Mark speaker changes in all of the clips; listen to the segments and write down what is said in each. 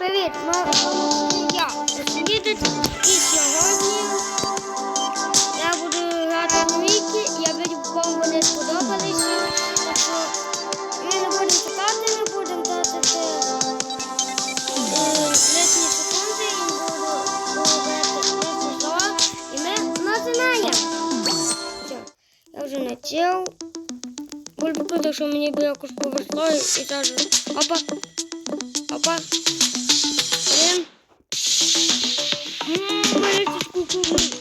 Speaker 1: Привіт, ми я Світить і сьогодні я буду грати в Вікі, я бачу, вам вони сподобалися. Так ми не будемо чекати, ми будемо дати е, лишні секунди і буду слова. І ми починаємо. Я вже начав. Бульбу круто, що мені би якось повезло і зараз. Опа. Опа. Mmm, böyle çikolatalı.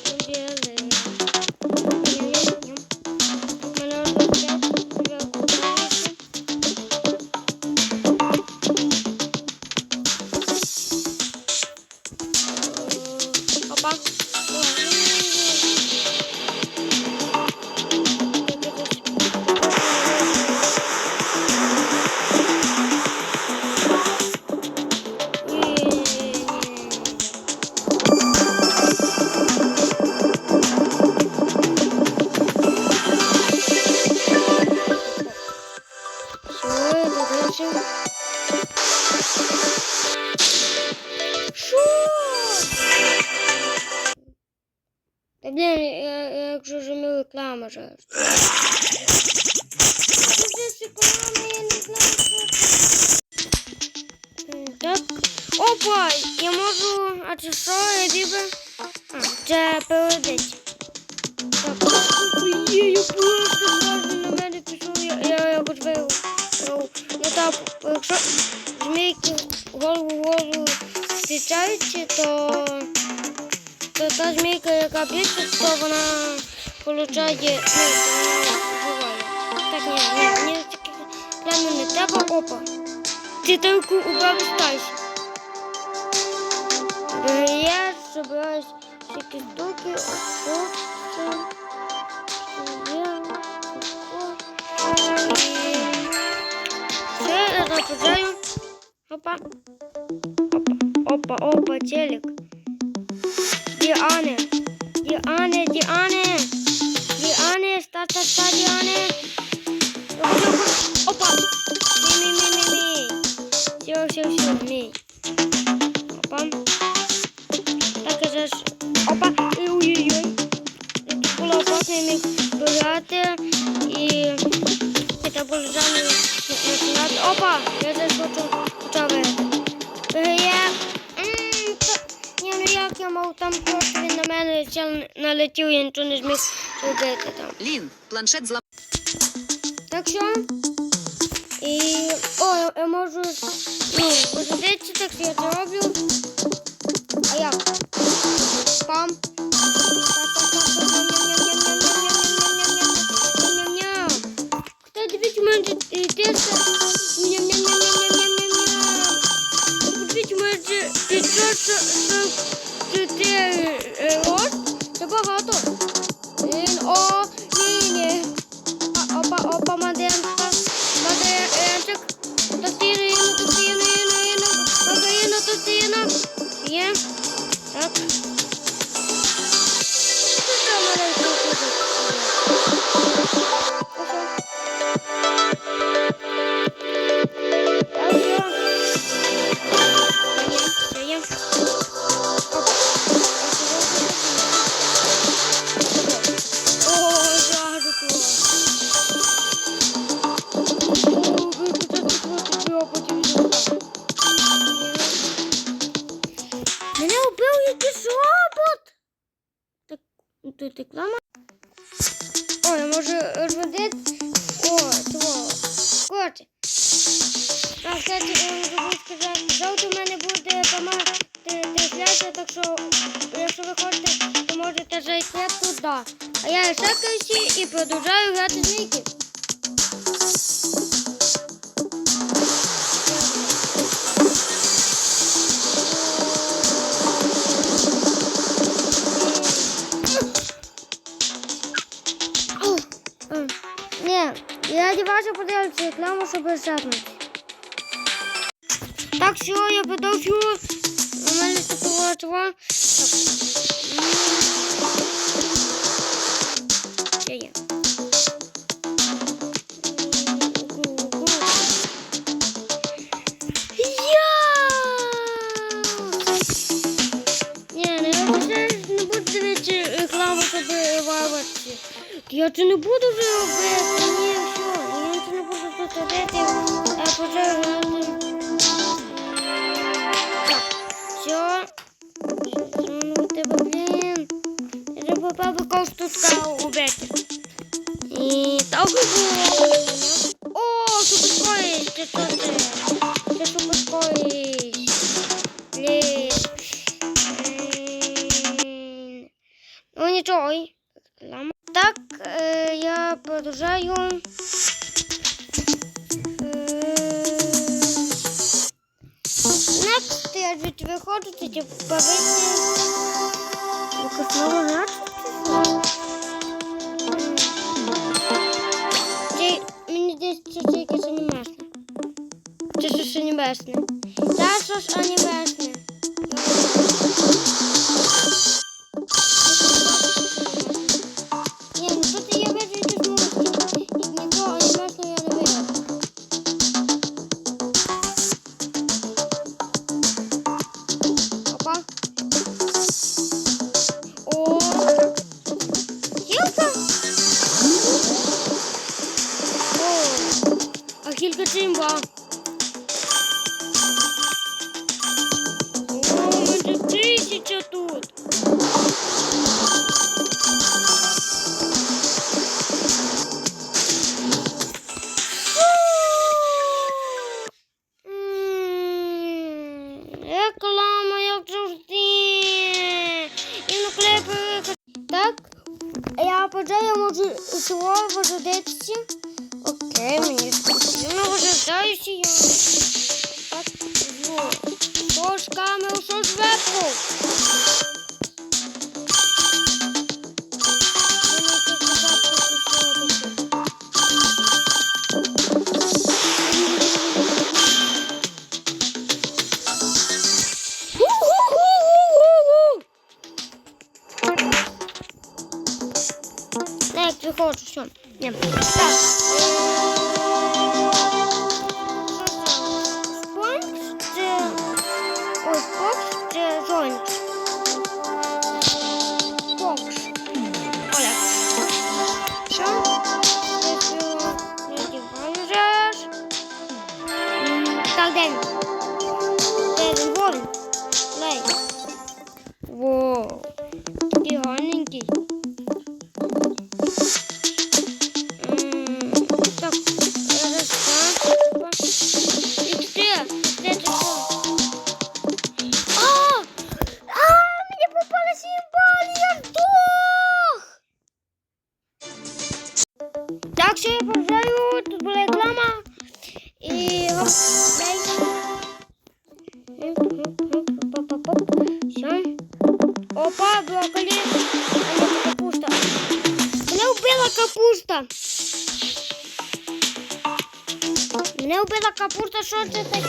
Speaker 1: Якщо ж ми реклама же. Так. Опа, я можу, а чи що, я біби? А, це передить. Так, є, я просто зразу на мене пішов, я, я якось вирвав. Ну так, якщо змійки голову в голову зустрічаються, то, то та змійка, яка більше, то вона получає, ну, вона. Так, ні, ні, мені таке прямо не треба, опа. Ти тільки убрав стайся. Я собираюсь всякі штуки, ось. Опа, опа, опа, телек. Diane. Diane, Diane. Diane, start, start, start, Diane. Hoppa. Mi, mi, mi, mi. Şey, şey, şey. там просто він на мене налетів, я нічого не зміг зробити там.
Speaker 2: Лін, планшет злам.
Speaker 1: Так що. І о, я можу ну, посадити, так що я це роблю. А як? Пам. Кстати, ведь у мене 400 О, я можу. О, того. Коротше. А, кстати, завтра в мене буде дома трансляція, так що, якщо ви хочете, то можете зайти туди. А я шакаюся і продовжую грати з Ніки. Дядя Вася подивився рекламу, щоб жахнути. Так, все, я подовжу. У мене такого чува. Все. Я це не буду вже робити, ні це не буду тут робити. Я почав грати. Так, все. Що у тебе, блін? Я вже попав би ковстуска убити. І так і було. О, супер Ти що це? Це супер Блін. Блін. Ну нічого. ой. Лама. Так, е, я продовжаю. Next, я звідти виходжу, це ті повинні. Якось нову грати? Мені здається, це якесь анімешне. Це щось анімешне. Це щось анімешне. А хілка цимба. О, мене тисяча тут. Реклама, як завжди. І наклепи. Так, я поджаю, можу цього вижидатися. Окей, мені спокійно вижидаюся. Я... Так, ну, що ж камеру, що. Так, виходжу, все. Ні. Так. Все. Опа, брокколи. А нет, капуста. Мене вбила капуста. Мене вбила капуста, це таке?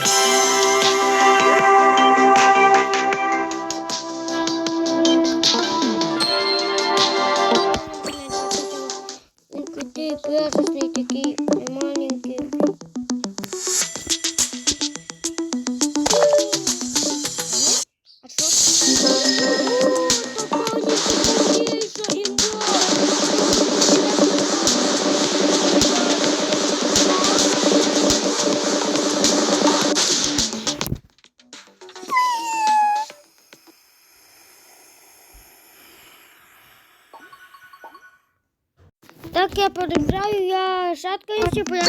Speaker 1: Він такий такий шаткаюся, бо я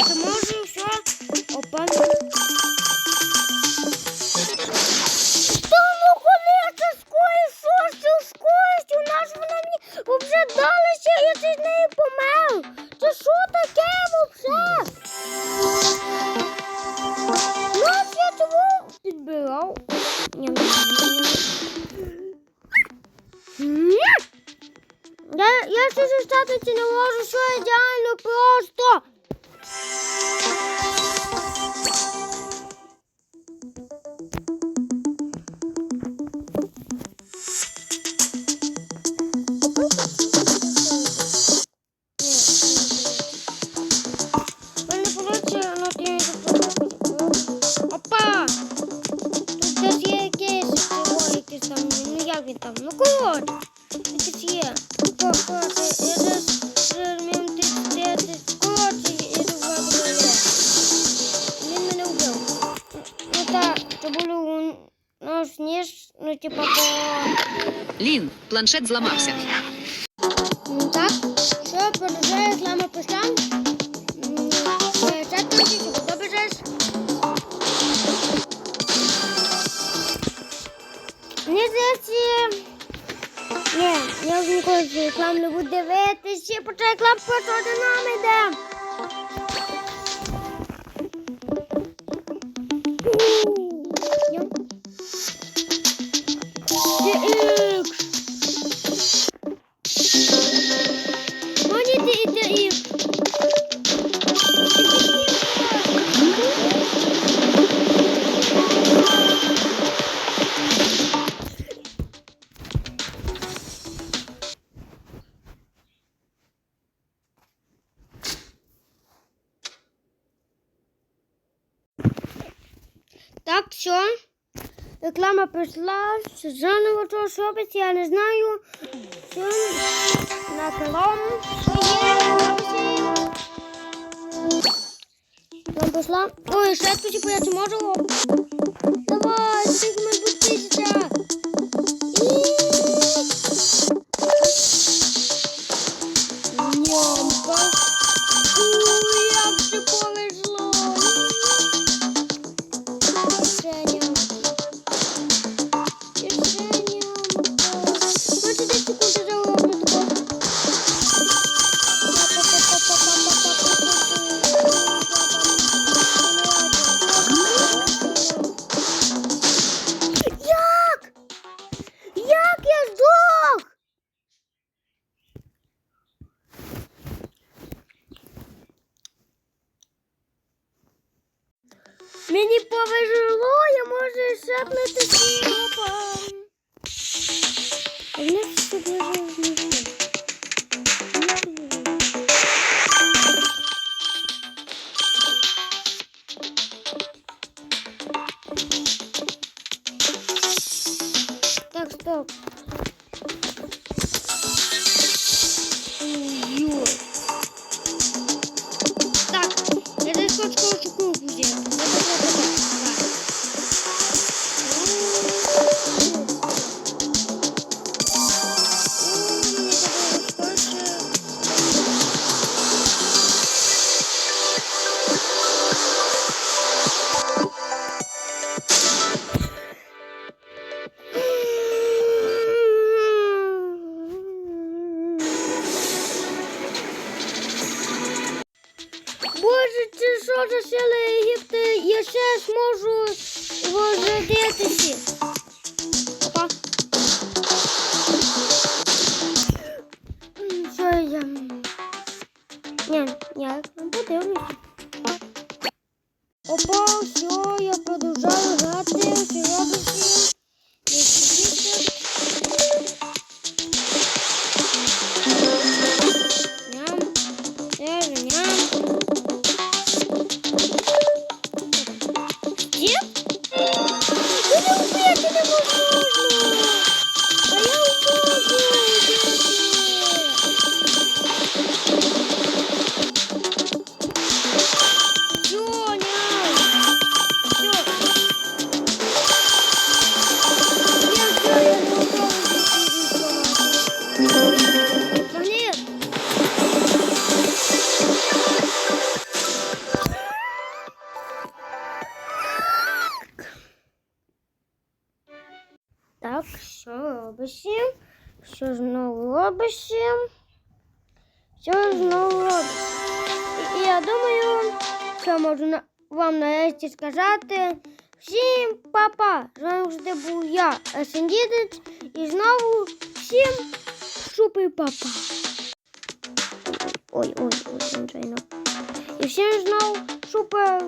Speaker 1: типа, по...
Speaker 2: Лін, планшет зламався.
Speaker 1: М, Так, що продовжує реклама пішла? Чат пишіть, хто бажаєш? Мені здається, ні, я вже ніколи цю рекламу не буду дивитися, почай реклам почати нам йде. Реклама прийшла, що заново того шопить, я не знаю. Що на колом. Там пішла. Ой, ще тут типу, я можу. Давай, тих Так, Ні, я подивлюся. Опа, все, я продовжаю грати, все робиться. Робиться? Що знову робиться? Що знову робиться? І, я думаю, що можу вам нарешті сказати. Всім папа! Завжди був я, Асендідець, і знову всім супер папа. Ой, ой, ой, звичайно. І всім знову супер